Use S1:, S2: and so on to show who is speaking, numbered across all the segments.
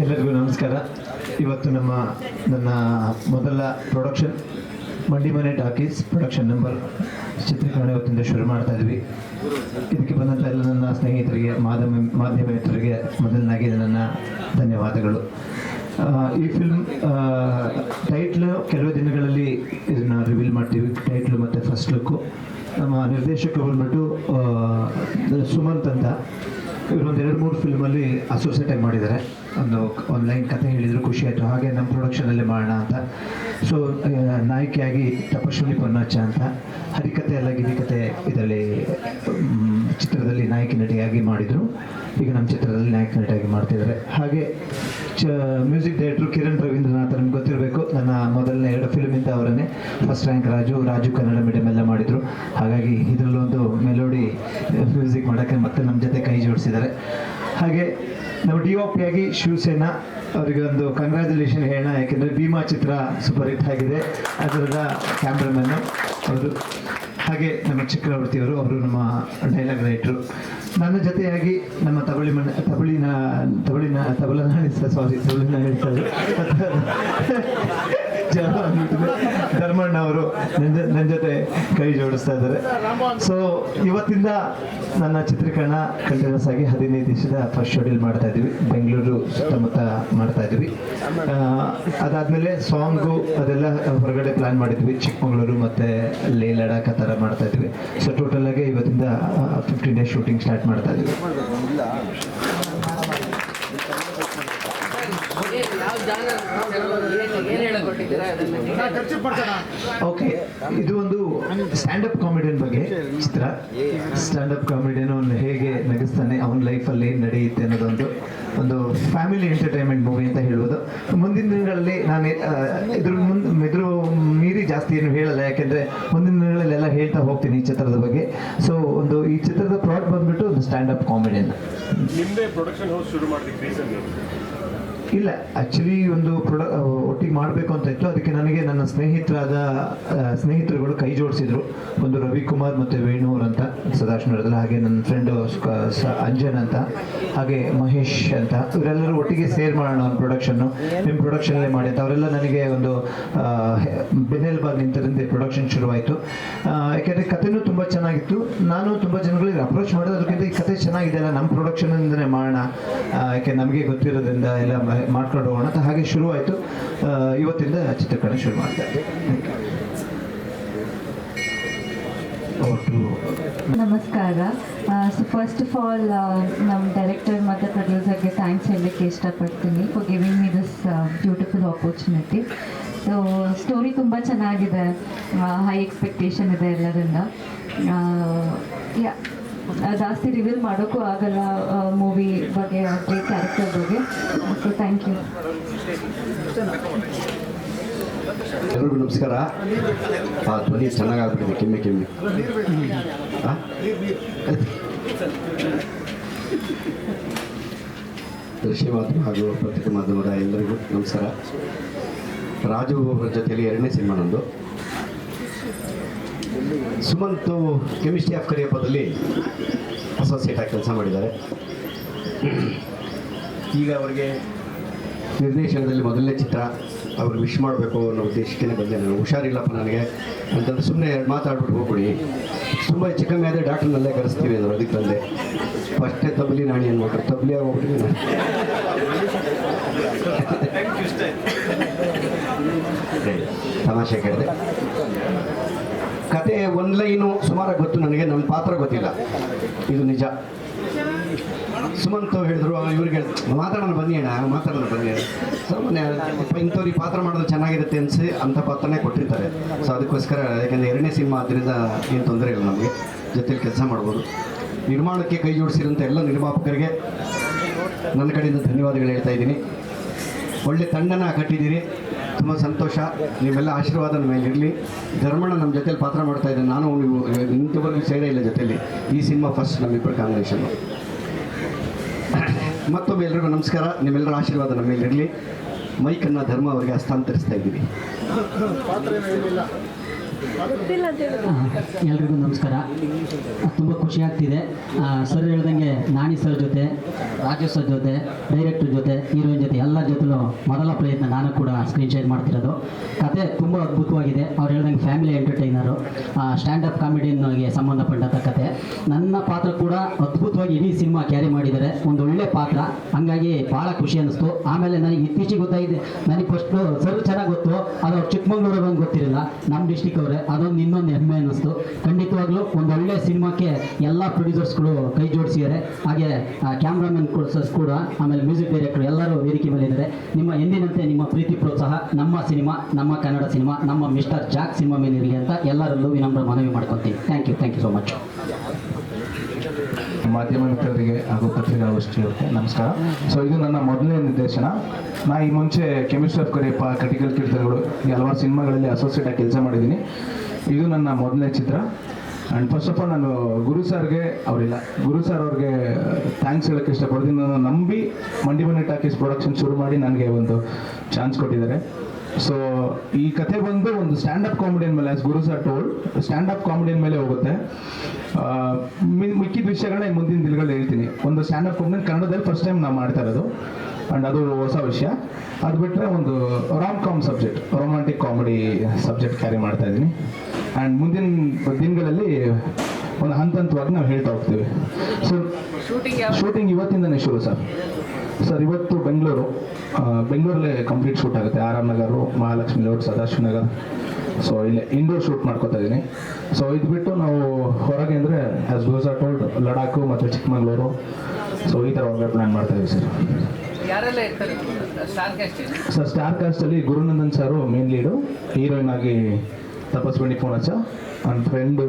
S1: ಎಲ್ಲರಿಗೂ ನಮಸ್ಕಾರ. ಇವತ್ತು ನಮ್ಮ, ನನ್ನ ಮೊದಲ production Mandimane talkies production number ಚಿತ್ರೀಕರಣ ಇವತ್ತಿಂದ ಶುರು ಮಾಡ್ತಾ ಇದ್ವಿ. ಇದಕ್ಕೆ ಬಂದಂಥ ಎಲ್ಲ ನನ್ನ ಸ್ನೇಹಿತರಿಗೆ, ಮಾಧ್ಯಮ ಮಾಧ್ಯಮ ಮಿತ್ರರಿಗೆ ಮೊದಲನಾಗಿ ನನ್ನ ಧನ್ಯವಾದಗಳು. ಈ ಫಿಲ್ಮ್ ಟೈಟ್ಲು ಕೆಲವು ದಿನಗಳಲ್ಲಿ ಇದನ್ನು ರಿವೀಲ್ ಮಾಡ್ತೀವಿ. ಟೈಟ್ಲು ಮತ್ತು ಫಸ್ಟ್ ಲುಕ್ಕು ನಮ್ಮ ನಿರ್ದೇಶಕರು ಬಂದ್ಬಿಟ್ಟು ಸುಮಂತ್ ಅಂತ. ಇವರೊಂದು ಎರಡು, ಮೂರು ಫಿಲ್ಮಲ್ಲಿ ಅಸೋಸಿಯೇಟ್ ಆಗಿ ಮಾಡಿದ್ದಾರೆ. ಒಂದು ಒಂದು ಲೈನ್ ಕತೆ ಹೇಳಿದ್ರು, ಖುಷಿ ಆಯಿತು. ಹಾಗೆ ನಮ್ಮ ಪ್ರೊಡಕ್ಷನಲ್ಲೇ ಮಾಡೋಣ ಅಂತ. ಸೊ ನಾಯಕಿಯಾಗಿ ತಪಸ್ವಿನಿ ಪೊನ್ನಚ್ಚ ಅಂತ. ಹರಿಕತೆ ಅಲ್ಲ ಗಿರಿಕತೆ ಇದರಲ್ಲಿ ಚಿತ್ರದಲ್ಲಿ ನಾಯಕಿ ನಟಿಯಾಗಿ ಮಾಡಿದರು. ಈಗ ನಮ್ಮ ಚಿತ್ರದಲ್ಲಿ ನಾಯಕ ನಟಿಯಾಗಿ ಮಾಡ್ತಿದ್ದಾರೆ. ಹಾಗೆ, ಚ, ಮ್ಯೂಸಿಕ್ ಡೈರೆಕ್ಟ್ರು ಕಿರಣ್ ರವೀಂದ್ರನಾಥ್ ನಮ್ಗೆ ಗೊತ್ತಿರಬೇಕು. ನನ್ನ ಮೊದಲನೇ ಎರಡು ಫಿಲ್ಮಿಂದ ಅವರನ್ನೇ. First rank Raju Raju Kannada medium ಎಲ್ಲ ಮಾಡಿದರು. ಹಾಗಾಗಿ ಇದರಲ್ಲೊಂದು ಮೆಲೋಡಿ ಮ್ಯೂಸಿಕ್ ಮಾಡೋಕ್ಕೆ ಮತ್ತೆ ನಮ್ಮ ಜೊತೆ ಕೈ ಜೋಡಿಸಿದ್ದಾರೆ. ಹಾಗೆ ನಾವು ಡಿ ಒ ಪಿ ಶಿವಸೇನಾ, ಅವರಿಗೆ ಒಂದು ಕಂಗ್ರ್ಯಾಚುಲೇಷನ್ ಹೇಳೋಣ. ಯಾಕೆಂದರೆ ಭೀಮಾ ಚಿತ್ರ ಸೂಪರ್ ಹಿಟ್ ಆಗಿದೆ ಅದರದ ಕ್ಯಾಮ್ರಾಮನ್ನು ಅವರು. ಹಾಗೆ ನಮ್ಮ ಚಕ್ರವರ್ತಿಯವರು ಅವರು ನಮ್ಮ ಡೈಲಾಗ್ ರೈಟ್ರು ನನ್ನ ಜೊತೆಯಾಗಿ ನಮ್ಮ ತಬಳಿ ಮಣ್ಣ ತಬಳಿನ ತಬಳಿನ ತಬಲನ ಸಾರಿ ತಬಳಿನ ಹೇಳ್ತಾರೆ. ಧರ್ಮಣ್ಣ ಅವರು ನನ್ನ ಜೊತೆ ಕೈ ಜೋಡಿಸ್ತಾ ಇದ್ದಾರೆ. ಸೊ ಇವತ್ತಿಂದ ನನ್ನ ಚಿತ್ರೀಕರಣ ಕಂಟಿನ್ಯೂಸ್ ಆಗಿ ಹದಿನೈದು ದಿವಸದ ಫಸ್ಟ್ ಶೆಡ್ಯೂಲ್ ಮಾಡ್ತಾ ಇದ್ದೀವಿ. ಬೆಂಗಳೂರು ಸುತ್ತಮುತ್ತ ಮಾಡ್ತಾ ಇದ್ವಿ ಅದಾದ್ಮೇಲೆ ಸಾಂಗು ಅದೆಲ್ಲ ಹೊರಗಡೆ ಪ್ಲಾನ್ ಮಾಡಿದ್ವಿ. ಚಿಕ್ಕಮಗಳೂರು ಮತ್ತೆ ಲೇ ಲಡಾಖ್ ಆ ಥರ ಮಾಡ್ತಾ ಇದ್ವಿ ಸೊ ಟೋಟಲ್ ಆಗಿ ಇವತ್ತಿಂದ ಫಿಫ್ಟೀನ್ ಡೇಸ್ ಶೂಟಿಂಗ್ ಸ್ಟಾರ್ಟ್ ಮಾಡ್ತಾ ಇದ್ವಿ ಓಕೆ ಇದು ಒಂದು ಸ್ಟ್ಯಾಂಡ್ ಅಪ್ ಕಾಮಿಡಿಯನ್ ಬಗ್ಗೆ ಚಿತ್ರ. ಸ್ಟ್ಯಾಂಡ್ ಅಪ್ ಕಾಮಿಡಿಯನ್ ಅವನು ಹೇಗೆ ನಗಿಸ್ತಾನೆ ಅವನ ಲೈಫಲ್ಲಿ ಏನು ನಡೆಯುತ್ತೆ ಅನ್ನೋದೊಂದು ಒಂದು ಫ್ಯಾಮಿಲಿ ಎಂಟರ್ಟೈನ್ಮೆಂಟ್ ಮೂವಿ ಅಂತ ಹೇಳ್ಬೋದು. ಮುಂದಿನ ದಿನಗಳಲ್ಲಿ ನಾನು ಇದ್ರ ಮುಂದೆ ಇದ್ರ ಮೀರಿ ಜಾಸ್ತಿ ಏನು ಹೇಳಲ್ಲ ಯಾಕೆಂದ್ರೆ ಮುಂದಿನ ದಿನಗಳಲ್ಲೆಲ್ಲ ಹೇಳ್ತಾ ಹೋಗ್ತೀನಿ ಈ ಚಿತ್ರದ ಬಗ್ಗೆ. ಸೊ ಒಂದು ಈ ಚಿತ್ರದ ಪ್ರಾಡಕ್ಟ್ ಬಂದ್ಬಿಟ್ಟು ಒಂದು ಸ್ಟ್ಯಾಂಡ್ ಅಪ್ ಕಾಮಿಡಿಯನ್
S2: ನಿಮ್ದೇ ಪ್ರೊಡಕ್ಷನ್ ಹೌಸ್ ಶುರು ಮಾಡಿದ್ದಕ್ಕೆ ರೀಸನ್
S1: ಇಲ್ಲ ಆಕ್ಚುಲಿ ಒಂದು ಪ್ರೊಡ ಒಟ್ಟಿಗೆ ಮಾಡಬೇಕು ಅಂತ ಇತ್ತು. ಅದಕ್ಕೆ ನನಗೆ ನನ್ನ ಸ್ನೇಹಿತರಾದ ಸ್ನೇಹಿತರುಗಳು ಕೈ ಜೋಡಿಸಿದ್ರು. ಒಂದು ರವಿಕುಮಾರ್ ಮತ್ತು ವೇಣೂರ್ ಅಂತ ಸದಾಶಿವನಗರದಲ್ಲಿ ಹಾಗೆ ನನ್ನ ಫ್ರೆಂಡು ಅಂಜನ್ ಅಂತ, ಹಾಗೆ ಮಹೇಶ್ ಅಂತ. ಇವರೆಲ್ಲರೂ ಒಟ್ಟಿಗೆ ಸೇರ್ ಮಾಡೋಣ ಒಂದು ಪ್ರೊಡಕ್ಷನ್ನು ನಿಮ್ಮ ಪ್ರೊಡಕ್ಷನಲ್ಲೇ ಮಾಡಿ ಅಂತ. ಅವರೆಲ್ಲ ನನಗೆ ಒಂದು ಬೆನ್ನೆಲುಬಾಗಿ ನಿಂತರಿಂದ ಪ್ರೊಡಕ್ಷನ್ ಶುರುವಾಯಿತು. ಯಾಕೆಂದರೆ ಕಥೆನೂ ತುಂಬ ಚೆನ್ನಾಗಿತ್ತು. ನಾನು ತುಂಬ ಜನಗಳಿಗೆ ಅಪ್ರೋಚ್ ಮಾಡೋದು. ಅದಕ್ಕಿಂತ ಈ ಕತೆ ಚೆನ್ನಾಗಿದೆ ಅಲ್ಲ. ನಮ್ಮ ಪ್ರೊಡಕ್ಷನಿಂದನೇ ಮಾಡೋಣ. ಯಾಕೆ ನಮಗೆ ಗೊತ್ತಿರೋದ್ರಿಂದ ಎಲ್ಲ ಮಾಡ್ಕೊಂಡು ಹೋಗೋಣ. ಅಂತ ಹಾಗೆ ಶುರುವಾಯಿತು ಇವತ್ತಿಂದ ಚಿತ್ರೀಕರಣ ಶುರು ಮಾಡ್ತಾ
S3: ನಮಸ್ಕಾರ. ಸೊ ಫಸ್ಟ್ ಆಫ್ ಆಲ್ ನಮ್ಮ ಡೈರೆಕ್ಟರ್ ಮತ್ತು ಪ್ರೊಡ್ಯೂಸರ್ಗೆ ಥ್ಯಾಂಕ್ಸ್ ಹೇಳಲಿಕ್ಕೆ ಇಷ್ಟಪಡ್ತೀನಿ for giving me this beautiful opportunity so story ತುಂಬ ಚೆನ್ನಾಗಿದೆ. ಹೈ ಎಕ್ಸ್ಪೆಕ್ಟೇಷನ್ ಇದೆ ಎಲ್ಲರಿಂದ. ಯಾ ಜಾಸ್ತಿ ರಿವೀಲ್ ಮಾಡೋಕ್ಕೂ ಆಗಲ್ಲ ಮೂವಿ ಬಗ್ಗೆ ಆಗಲಿ ಕ್ಯಾರೆಕ್ಟರ್ ಬಗ್ಗೆ. ಸೊ ಥ್ಯಾಂಕ್ ಯು
S4: ಎಲ್ರಿಗೂ ನಮಸ್ಕಾರ. ಆ, ಧ್ವನಿ ಚೆನ್ನಾಗಾಗ್ಬಿಟ್ಟಿದೆ, ಕೆಮ್ಮೆ ಕೆಮ್ಮೆ? ದೃಶ್ಯ ಮಾಧ್ಯಮ ಹಾಗೂ ಪತ್ರಿಕೆ ಮಾಧ್ಯಮದ ಎಲ್ಲರಿಗೂ ನಮಸ್ಕಾರ. ರಾಜು ಅವರ ಜೊತೆಯಲ್ಲಿ ಎರಡನೇ ಸಿನಿಮಾ ನಂದು. ಸುಮಂತು ಕೆಮಿಸ್ಟ್ರಿ ಆಫ್ ಕರಿಯಪ್ಪದಲ್ಲಿ ಅಸೋಸಿಯೇಟ್ ಆಗಿ ಕೆಲಸ ಮಾಡಿದ್ದಾರೆ. ಈಗ ಅವರಿಗೆ ನಿರ್ದೇಶನದಲ್ಲಿ ಮೊದಲನೇ ಚಿತ್ರ ಅವ್ರಿಗೆ ವಿಶ್ ಮಾಡಬೇಕು ಅನ್ನೋ ಉದ್ದೇಶಕ್ಕೆ ಬಂದೆ ನಾನು. ಹುಷಾರಿಲ್ಲಪ್ಪ ನನಗೆ. ಅಂತಂದ್ರೆ ಸುಮ್ಮನೆ ಎರಡು ಮಾತಾಡ್ಬಿಟ್ಟು ಹೋಗ್ಬಿಡಿ. ತುಂಬ ಹೆಚ್ಚು ಕಮ್ಮಿ ಆದರೆ ಡಾಕ್ಟ್ರನ್ನಲ್ಲೇ ಕರೆಸ್ತೀವಿ ಅಂದರು. ಅದಕ್ಕೆ ಬಂದೆ. ಫಸ್ಟೇ ತಬಲಿ ನಾಣಿ ಅಂದ್ಬಿಟ್ರು ತಬಲಿ ಹೋಗ್ಬಿಟ್ಟು ನಾನು. ತಮಾಷೆ ಕೇಳಿದೆ. ಕತೆ ಒಂದು ಲೈನು ಸುಮಾರಾಗಿ ಗೊತ್ತು ನನಗೆ ನನ್ನ ಪಾತ್ರ ಗೊತ್ತಿಲ್ಲ. ಇದು ನಿಜ. ಸುಮಂತ್ ಹೇಳಿದ್ರು ಇವ್ರಿಗೆ ಮಾತಾಡೋಣ ಬನ್ನಿ ಅಣ್ಣ ಮಾತಾಡೋಣ ಬನ್ನಿ ಸುಮ್ಮನೆ ಇಂಥವ್ರಿಗೆ ಪಾತ್ರ ಮಾಡೋದು ಚೆನ್ನಾಗಿರುತ್ತೆ ಅನ್ಸಿ ಅಂಥ ಪಾತ್ರನೇ ಕೊಟ್ಟಿರ್ತಾರೆ. ಸೊ ಅದಕ್ಕೋಸ್ಕರ ಯಾಕೆಂದರೆ ಎರಡನೇ ಸಿನಿಮಾ ಆದ್ದರಿಂದ ಏನು ತೊಂದರೆ ಇಲ್ಲ ನಮಗೆ. ಜೊತೆಲಿ ಕೆಲಸ ಮಾಡ್ಬೋದು. ನಿರ್ಮಾಣಕ್ಕೆ ಕೈ ಜೋಡಿಸಿರೋಂಥ ಎಲ್ಲ ನಿರ್ಮಾಪಕರಿಗೆ ನನ್ನ ಕಡೆಯಿಂದ ಧನ್ಯವಾದಗಳು ಹೇಳ್ತಾ ಇದ್ದೀನಿ. ಒಳ್ಳೆ ತಂಡನ ಕಟ್ಟಿದ್ದೀರಿ. ತುಂಬ ಸಂತೋಷ, ನೀವೆಲ್ಲ ಆಶೀರ್ವಾದ ಮೇಲೆ ಇರಲಿ. ಧರ್ಮಣ್ಣ ನಮ್ಮ ಜೊತೆಲಿ ಪಾತ್ರ ಮಾಡ್ತಾ ಇದ್ದೆ ನಾನು ನೀವು ಇಂಥವರೆಗೂ ಸೇರೇ ಇಲ್ಲ ಜೊತೆಲಿ. ಈ ಸಿನಿಮಾ ಫಸ್ಟ್ ನಮ್ಮಿಬ್ಬರ ಕಾಂಬಿನೇಷನ್ ಮತ್ತೊಮ್ಮೆ ಎಲ್ರಿಗೂ ನಮಸ್ಕಾರ. ನಿಮ್ಮೆಲ್ಲರ ಆಶೀರ್ವಾದ ನಮ್ಮ ಮೇಲೆ ಇರಲಿ. ಮೈಕನ್ನು ಧರ್ಮ ಅವರಿಗೆ ಹಸ್ತಾಂತರಿಸ್ತಾ ಇದ್ದೀವಿ.
S5: ಎಲ್ರಿಗೂ ನಮಸ್ಕಾರ. ತುಂಬ ಖುಷಿ ಆಗ್ತಿದೆ. ಸರ್ ಹೇಳ್ದಂಗೆ ನಾಣಿ ಸರ್ ಜೊತೆ ರಾಜೇಶ್ ಸರ್ ಜೊತೆ, ಡೈರೆಕ್ಟರ್ ಜೊತೆ, ಹೀರೋಯಿನ್ ಜೊತೆ ಎಲ್ಲ ಜೊತೆಲೂ ಮೊದಲ ಪ್ರಯತ್ನ ನಾನು ಕೂಡ ಸ್ಕ್ರೀನ್ ಶೇರ್ ಮಾಡ್ತಿರೋದು. ಕತೆ ತುಂಬ ಅದ್ಭುತವಾಗಿದೆ. ಅವ್ರು ಹೇಳ್ದಂಗೆ ಫ್ಯಾಮಿಲಿ ಎಂಟರ್ಟೈನರು ಸ್ಟ್ಯಾಂಡಪ್ ಕಾಮಿಡಿಯನ್ಗೆ ಸಂಬಂಧಪಟ್ಟಂಥ ಕತೆ. ನನ್ನ ಪಾತ್ರ ಕೂಡ ಅದ್ಭುತವಾಗಿ ಇಡೀ ಸಿನಿಮಾ ಕ್ಯಾರಿ ಮಾಡಿದ್ದಾರೆ. ಒಂದು ಒಳ್ಳೆ ಪಾತ್ರ. ಹಂಗಾಗಿ ಭಾಳ ಖುಷಿ ಅನ್ನಿಸ್ತು. ಆಮೇಲೆ ನನಗೆ ಇತ್ತೀಚೆಗೆ ಗೊತ್ತಾಗಿದೆ. ನನಗೆ ಫಸ್ಟು ಸರ್ ಚೆನ್ನಾಗಿ ಗೊತ್ತು ಅದು ಅವ್ರು ಚಿಕ್ಕಮಂಗ್ಳೂರು ಅಂತ ಗೊತ್ತಿರಲಿಲ್ಲ ನಮ್ಮ ಡಿಸ್ಟಿಕ್ ಅವರೇ, ಅದೊಂದು ಇನ್ನೊಂದು ಹೆಮ್ಮೆ ಅನ್ನಿಸ್ತು. ಖಂಡಿತವಾಗ್ಲೂ ಒಂದು ಒಳ್ಳೆ ಸಿನಿಮಾಕ್ಕೆ ಎಲ್ಲ ಪ್ರೊಡ್ಯೂಸರ್ಸ್ಗಳು ಕೈ ಜೋಡಿಸಿದ್ದಾರೆ ಹಾಗೆ ಕ್ಯಾಮ್ರಾಮನ್ ಕೋರ್ಸಸ್ ಕೂಡ ಆಮೇಲೆ ಮ್ಯೂಸಿಕ್ ಡೈರೆಕ್ಟರ್ ಎಲ್ಲರೂ ವೇದಿಕೆ ಮೇಲಿದ್ದಾರೆ ನಿಮ್ಮ ಎಂದಿನಂತೆ ನಿಮ್ಮ ಪ್ರೀತಿ ಪ್ರೋತ್ಸಾಹ, ನಮ್ಮ ಸಿನಿಮಾ, ನಮ್ಮ ಕನ್ನಡ ಸಿನಿಮಾ, ನಮ್ಮ ಮಿಸ್ಟರ್ ಜಾಕ್ ಸಿನಿಮಾ ಇರಲಿ ಅಂತ ಎಲ್ಲರಲ್ಲೂ ವಿನಮ್ರ ಮನವಿ ಮಾಡ್ಕೊತೀನಿ thank you thank you so much
S6: ಮಾಧ್ಯಮ ಮಿತ್ರರಿಗೆ ಹಾಗೂ ಪತ್ರಿಕಾಗೋಷ್ಠಿಯವರಿಗೆ ನಮಸ್ಕಾರ. ಸೊ ಇದು ನನ್ನ ಮೊದಲನೇ ನಿರ್ದೇಶನ. ನಾ ಈ ಮುಂಚೆ ಕೆಮಿಸ್ಟ್ರಿ ಆಫ್ ಕರಿಯಪ್ಪ ಕ್ರಿಟಿಕಲ್ ಕೀರ್ತನಗಳು ಈ ಹಲವಾರು ಸಿನಿಮಾಗಳಲ್ಲಿ ಅಸೋಸಿಯೇಟ್ ಆಗಿ ಕೆಲಸ ಮಾಡಿದ್ದೀನಿ. ಇದು ನನ್ನ ಮೊದಲನೇ ಚಿತ್ರ. ಆ್ಯಂಡ್ ಫಸ್ಟ್ ಆಫ್ ಆಲ್ ನಾನು ಗುರು ಸರ್ಗೆ ಅವರಿಲ್ಲ. ಗುರು ಸರ್ ಅವ್ರಿಗೆ ಥ್ಯಾಂಕ್ಸ್ ಹೇಳೋಕ್ಕೆ ಇಷ್ಟಪಡ್ತೀನಿ. ನಾನು ನಂಬಿ ಮಂಡಿ ಮನೆ ಟಾಕೀಸ್ ಪ್ರೊಡಕ್ಷನ್ ಶುರು ಮಾಡಿ ನನಗೆ ಒಂದು ಚಾನ್ಸ್ ಕೊಟ್ಟಿದ್ದಾರೆ. ಸೊ ಈ ಕಥೆ ಬಂದು ಒಂದು ಸ್ಟ್ಯಾಂಡ್ ಅಪ್ ಕಾಮಿಡಿಯನ್ ಮೇಲೆ as Guru sir told stand up comedian ಮೇಲೆ ಹೋಗುತ್ತೆ. ಮಿಕ್ಕಿದ ವಿಷಯಗಳನ್ನ ಈ ಮುಂದಿನ ದಿನಗಳಲ್ಲಿ ಹೇಳ್ತೀನಿ. ಒಂದು ಸ್ಟ್ಯಾಂಡ್ ಅಪ್ ಕಾಮಿಡಿಯನ್ ಕನ್ನಡದಲ್ಲಿ ಫಸ್ಟ್ ಟೈಮ್ ನಾವು ಮಾಡ್ತಾ ಇರೋದು. ಅಂಡ್ ಅದು ಹೊಸ ವಿಷಯ. ಅದು ಬಿಟ್ಟರೆ ಒಂದು rom com subject romantic comedy subject carry ಮಾಡ್ತಾ ಇದ್ದೀನಿ. ಆ್ಯಂಡ್ ಮುಂದಿನ ದಿನಗಳಲ್ಲಿ ಒಂದು ಹಂತ ಹಂತವಾಗಿ ನಾವು ಹೇಳ್ತಾ ಹೋಗ್ತೀವಿ. ಸೊ
S7: ಶೂಟಿಂಗ್
S6: ಇವತ್ತಿಂದನೇ ಶುರು ಸರ್ ಸರ್ ಇವತ್ತು ಬೆಂಗಳೂರು. ಬೆಂಗಳೂರಲ್ಲೇ ಕಂಪ್ಲೀಟ್ ಶೂಟ್ ಆಗುತ್ತೆ. R R Nagar Mahalakshmi road Sadashiva Nagar. So ಇಲ್ಲೇ ಇಂಡೋರ್ ಶೂಟ್ ಮಾಡ್ಕೋತಾ ಇದ್ದೀನಿ ಸೊ ಇದು ಬಿಟ್ಟು ನಾವು ಹೊರಗೆ ಅಂದರೆ as goes are told Ladakh ಮತ್ತು ಚಿಕ್ಕಮಗಳೂರು. ಸೊ ಈ ಥರ ಹೊರಗಡೆ ಪ್ಲ್ಯಾನ್ ಮಾಡ್ತಾ ಇದ್ದೀವಿ sir. Sir star ಕಾಸ್ಟಲ್ಲಿ Gurunandan sir main lead heroine ಆಗಿ ತಪಸ್ವಿನಿ ಪೂಣಚ್ಚ ನನ್ನ ಫ್ರೆಂಡ್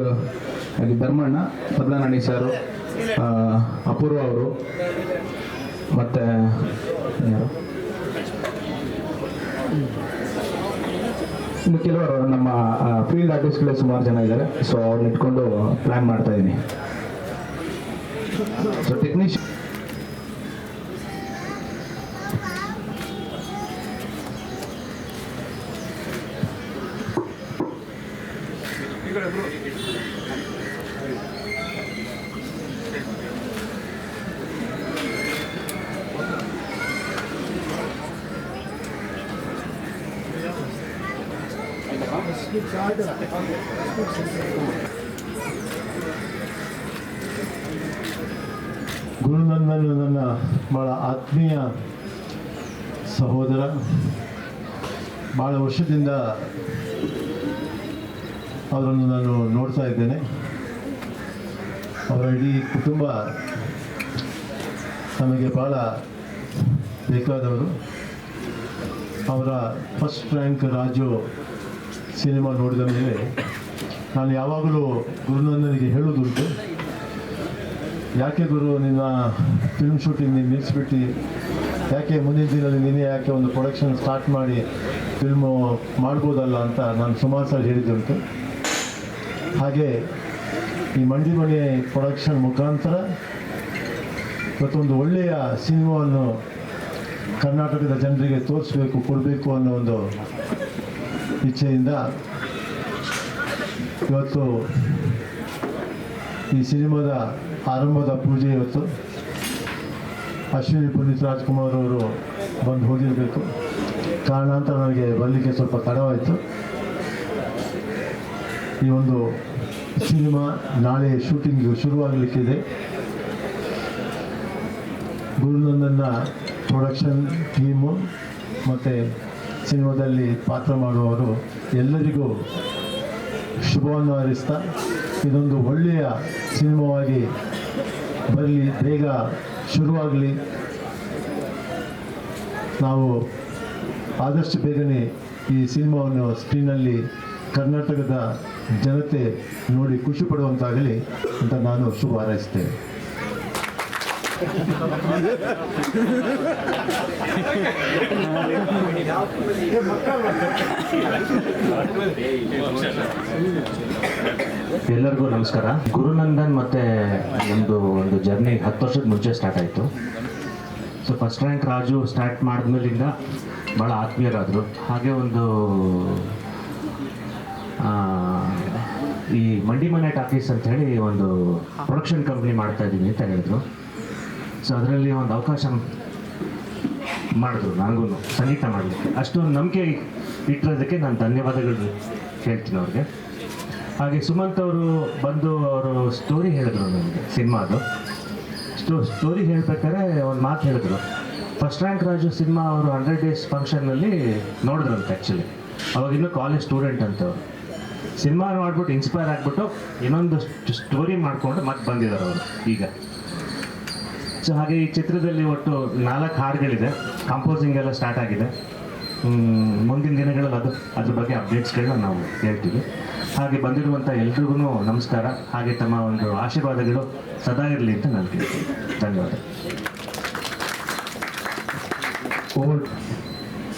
S6: ಆಗಿ ಧರ್ಮಣ್ಣ ಪದ್ಮನಾಣಿ ಸರು ಅಪೂರ್ವ ಅವರು ಮತ್ತು ಯಾರು? ಇನ್ನು ಕೆಲವರು ನಮ್ಮ ಫೀಲ್ಡ್ ಆರ್ಟಿಸ್ಟ್ಗಳೇ ಸುಮಾರು ಜನ ಇದ್ದಾರೆ. ಸೊ ಅವ್ರನ್ನ ಇಟ್ಕೊಂಡು ಪ್ಲ್ಯಾನ್ ಮಾಡ್ತಾ ಇದ್ದೀನಿ ಸೊ ಟೆಕ್ನಿಷಿಯನ್
S8: ಗುರುನಂದನ್ ನನ್ನ ಭಾಳ ಆತ್ಮೀಯ ಸಹೋದರ ಭಾಳ ವರ್ಷದಿಂದ ಅವರನ್ನು ನಾನು ನೋಡ್ತಾ ಇದ್ದೇನೆ. ಅವರ ಇಡೀ ಕುಟುಂಬ ನಮಗೆ ಭಾಳ ಬೇಕಾದವರು. ಅವರ ಫಸ್ಟ್ ರ್ಯಾಂಕ್ ರಾಜು ಸಿನಿಮಾ ನೋಡಿದ ಮೇಲೆ ನಾನು ಯಾವಾಗಲೂ ಗುರುನಂದನಿಗೆ ಹೇಳೋದುಂಟು ಯಾಕೆ ಗುರು, ನಿನ್ನ ಫಿಲ್ಮ್ ಶೂಟಿಂಗ್ ನೀನು ನಿಲ್ಲಿಸ್ಬಿಟ್ಟು ಯಾಕೆ ಮುಂದಿನ ದಿನದಲ್ಲಿ ನೀನೇ ಯಾಕೆ ಒಂದು ಪ್ರೊಡಕ್ಷನ್ ಸ್ಟಾರ್ಟ್ ಮಾಡಿ ಫಿಲ್ಮು ಮಾಡ್ಬೋದಲ್ಲ ಅಂತ ನಾನು ಸುಮಾರು ಸಲ ಹೇಳಿದ್ದುಂಟು. ಹಾಗೆ ಈ ಮಂಡಿ ಮಣಿ ಪ್ರೊಡಕ್ಷನ್ ಮುಖಾಂತರ ಮತ್ತೊಂದು ಒಳ್ಳೆಯ ಸಿನಿಮಾವನ್ನು ಕರ್ನಾಟಕದ ಜನರಿಗೆ ತೋರಿಸ್ಬೇಕು, ಕೊಡಬೇಕು ಅನ್ನೋ ಒಂದು ಇಚ್ಛೆಯಿಂದ ಇವತ್ತು ಈ ಸಿನಿಮಾದ ಆರಂಭದ ಪೂಜೆ ಇವತ್ತು. ಅಶ್ವಿನಿ ಪುನೀತ್ ರಾಜ್ಕುಮಾರ್ ಅವರು ಬಂದು ಹೋಗಿರಬೇಕು. ಕಾರಣಾಂತರ ನನಗೆ ಬರಲಿಕ್ಕೆ ಸ್ವಲ್ಪ ತಡವಾಯಿತು. ಈ ಒಂದು ಸಿನಿಮಾ ನಾಳೆ ಶೂಟಿಂಗ್ ಶುರುವಾಗಲಿಕ್ಕಿದೆ. ಗುರುನಂದನ್ನ ಪ್ರೊಡಕ್ಷನ್ ಟೀಮು ಮತ್ತು ಸಿನಿಮಾದಲ್ಲಿ ಪಾತ್ರ ಮಾಡುವವರು ಎಲ್ಲರಿಗೂ ಶುಭವನ್ನು ಹಾರೈಸ್ತಾ ಇದೊಂದು ಒಳ್ಳೆಯ ಸಿನಿಮಾವಾಗಿ ಬರಲಿ, ಬೇಗ ಶುರುವಾಗಲಿ. ನಾವು ಆದಷ್ಟು ಬೇಗನೆ ಈ ಸಿನಿಮಾವನ್ನು ಸ್ಕ್ರೀನಲ್ಲಿ ಕರ್ನಾಟಕದ ಜನತೆ ನೋಡಿ ಖುಷಿ ಪಡುವಂತಾಗಲಿ ಅಂತ ನಾನು ಶುಭ ಹಾರೈಸ್ತೇನೆ.
S9: ಎಲ್ಲರಿಗೂ ನಮಸ್ಕಾರ. ಗುರುನಂದನ್ ಮತ್ತೆ ನಮ್ಮದು ಒಂದು ಜರ್ನಿ ಹತ್ತು ವರ್ಷದ ಮುಂಚೆ ಸ್ಟಾರ್ಟ್ ಆಯ್ತು. So first rank Raju start ಮಾಡಿದ್ಮೇಲಿಂದ ಭಾಳ ಆತ್ಮೀಯರಾದರು. ಹಾಗೆ ಒಂದು ಈ ಮಂಡಿ ಮನೆ ಟಾಕೀಸ್ ಅಂತ ಹೇಳಿ ಒಂದು ಪ್ರೊಡಕ್ಷನ್ ಕಂಪ್ನಿ ಮಾಡ್ತಾ ಇದ್ದೀನಿ ಅಂತ ಹೇಳಿದ್ರು. ಸೊ ಅದರಲ್ಲಿ ಒಂದು ಅವಕಾಶ ಮಾಡಿದ್ರು ನನಗೂ ಸಂಗೀತ ಮಾಡಲಿಕ್ಕೆ ಅಷ್ಟೊಂದು ನಂಬಿಕೆ ಇಟ್ಟಿರೋದಕ್ಕೆ ನಾನು ಧನ್ಯವಾದಗಳು ಹೇಳ್ತೀನಿ ಅವ್ರಿಗೆ. ಹಾಗೆ ಸುಮಂತ್ ಅವರು ಬಂದು ಅವರು ಸ್ಟೋರಿ ಹೇಳಿದ್ರು ನನಗೆ, ಸಿನಿಮಾದು. ಸ್ಟೋ ಸ್ಟೋರಿ ಹೇಳ್ಬೇಕಾದ್ರೆ ಒಂದು ಮಾತು ಹೇಳಿದ್ರು. ಫಸ್ಟ್ ರ್ಯಾಂಕ್ ರಾಜು ಸಿನಿಮಾ ಅವರು ಹಂಡ್ರೆಡ್ ಡೇಸ್ ಫಂಕ್ಷನ್ನಲ್ಲಿ ನೋಡಿದ್ರಂತೆ ಆ್ಯಕ್ಚುಲಿ ಅವಾಗ ಇನ್ನೂ ಕಾಲೇಜ್ ಸ್ಟೂಡೆಂಟ್ ಅಂತ ಅವರು ಸಿನಿಮಾ ಮಾಡಿಬಿಟ್ಟು ಇನ್ಸ್ಪೈರ್ ಆಗಿಬಿಟ್ಟು ಇನ್ನೊಂದು ಸ್ಟೋರಿ ಮಾಡಿಕೊಂಡು ಮತ್ತೆ ಬಂದಿದ್ದಾರೆ ಅವರು ಈಗ. ಸೊ ಹಾಗೆ ಈ ಚಿತ್ರದಲ್ಲಿ ಒಟ್ಟು ನಾಲ್ಕು ಹಾಡುಗಳಿದೆ. ಕಂಪೋಸಿಂಗ್ ಎಲ್ಲ ಸ್ಟಾರ್ಟ್ ಆಗಿದೆ. ಮುಂದಿನ ದಿನಗಳಲ್ಲಿ ಅದು, ಅದ್ರ ಬಗ್ಗೆ ಅಪ್ಡೇಟ್ಸ್ಗಳನ್ನ ನಾವು ಹೇಳ್ತೀವಿ. ಹಾಗೆ ಬಂದಿರುವಂಥ ಎಲ್ರಿಗೂ ನಮಸ್ಕಾರ. ಹಾಗೆ ತಮ್ಮ ಒಂದು ಆಶೀರ್ವಾದಗಳು ಸದಾ ಇರಲಿ ಅಂತ ನಾನು ಕೇಳ್ತೀನಿ. ಧನ್ಯವಾದ.
S10: ಕೋವಿಡ್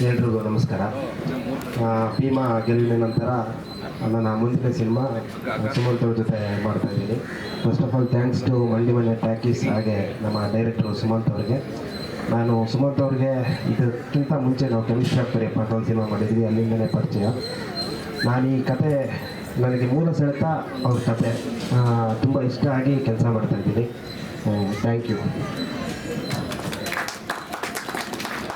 S10: ಎಲ್ರಿಗೂ ನಮಸ್ಕಾರ. ಭೀಮಾ ಗೆಲುವಿನ ನಂತರ, ನನ್ನ ಮುಂದಿನ ಸಿನಿಮಾ, ಸುಮಂತ್ ಅವ್ರ ಜೊತೆ ಮಾಡ್ತಾ ಇದ್ದೀನಿ. First of all thanks to Mandi Mane talkies ಹಾಗೆ ನಮ್ಮ ಡೈರೆಕ್ಟರ್ ಸುಮಂತ್ ಅವ್ರಿಗೆ. ನಾನು ಸುಮಂತ್ ಅವ್ರಿಗೆ ಇದಕ್ಕಿಂತ ಮುಂಚೆ ನಾವು ಕೆಮಿಸ್ಟ್ರಿ ಆಗ್ತಾರೆ ಒಂದು ಸಿನಿಮಾ ಮಾಡಿದ್ವಿ ಅಲ್ಲಿಂದನೇ ಪರಿಚಯ. ನಾನು ಈ ಕತೆ ನನಗೆ ಮೂಲ ಸೆಳೆತ ಅವ್ರ ಕತೆ. ತುಂಬ ಇಷ್ಟ ಆಗಿ ಕೆಲಸ ಮಾಡ್ತಾ ಇದ್ದೀನಿ. Thank you